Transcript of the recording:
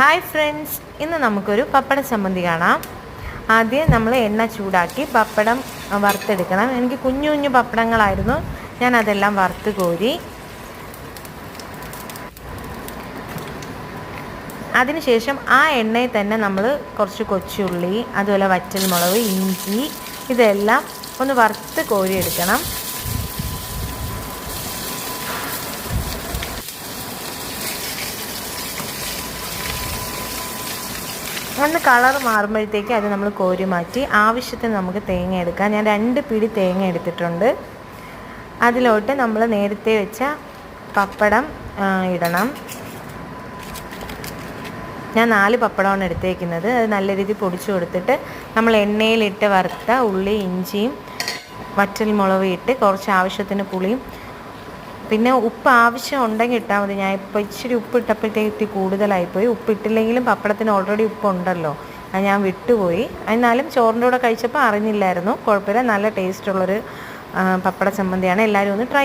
Hi friends ഇന്ന് നമുക്കൊരു പപ്പട ചമ്മന്തി കാണാം. ആദ്യം നമ്മൾ എണ്ണ ചൂടാക്കി പപ്പടം വറുത്തെടുക്കണം. എനിക്ക് കുഞ്ഞു കുഞ്ഞു പപ്പടങ്ങളായിരുന്നു. ഞാൻ അതെല്ലാം വറുത്ത് കോരി. അതിനുശേഷം ആ എണ്ണയിൽ തന്നെ നമ്മൾ കുറച്ച് കൊച്ചുള്ളി അതുപോലെ വറ്റൽമുളക് ഇഞ്ചി ഇതെല്ലാം ഒന്ന് വറുത്ത് കോരിയെടുക്കണം. ഒന്ന് കളർ മാറുമ്പോഴത്തേക്ക് അത് നമ്മൾ കോരി മാറ്റി. ആവശ്യത്തിന് നമുക്ക് തേങ്ങ എടുക്കാം. ഞാൻ രണ്ട് പിടി തേങ്ങ എടുത്തിട്ടുണ്ട്. അതിലോട്ട് നമ്മൾ നേരത്തെ വെച്ച പപ്പടം ഇടണം. ഞാൻ നാല് പപ്പടമാണ് എടുത്തേക്കുന്നത്. അത് നല്ല രീതിയിൽ പൊടിച്ചു കൊടുത്തിട്ട് നമ്മൾ എണ്ണയിലിട്ട് വറുത്ത ഉള്ളി ഇഞ്ചിയും വറ്റൽ മുളക് ഇട്ട് കുറച്ച് ആവശ്യത്തിന് പുളിയും പിന്നെ ഉപ്പ് ആവശ്യം ഉണ്ടെങ്കിൽ ഇട്ടാൽ മതി. ഞാൻ ഇപ്പോൾ ഇച്ചിരി ഉപ്പ് ഇട്ടപ്പോഴത്തേക്ക് ഇത്തിരി കൂടുതലായിപ്പോയി. ഉപ്പ് ഇട്ടില്ലെങ്കിലും പപ്പടത്തിന് ഓൾറെഡി ഉപ്പ് ഉണ്ടല്ലോ. അത് ഞാൻ വിട്ടുപോയി. എന്നാലും ചോറിന്റെ കൂടെ കഴിച്ചപ്പോൾ അറിഞ്ഞില്ലായിരുന്നു. കുഴപ്പമില്ല. നല്ല ടേസ്റ്റുള്ളൊരു പപ്പട ചമ്മന്തിയാണ്. എല്ലാവരും ഒന്ന് ട്രൈ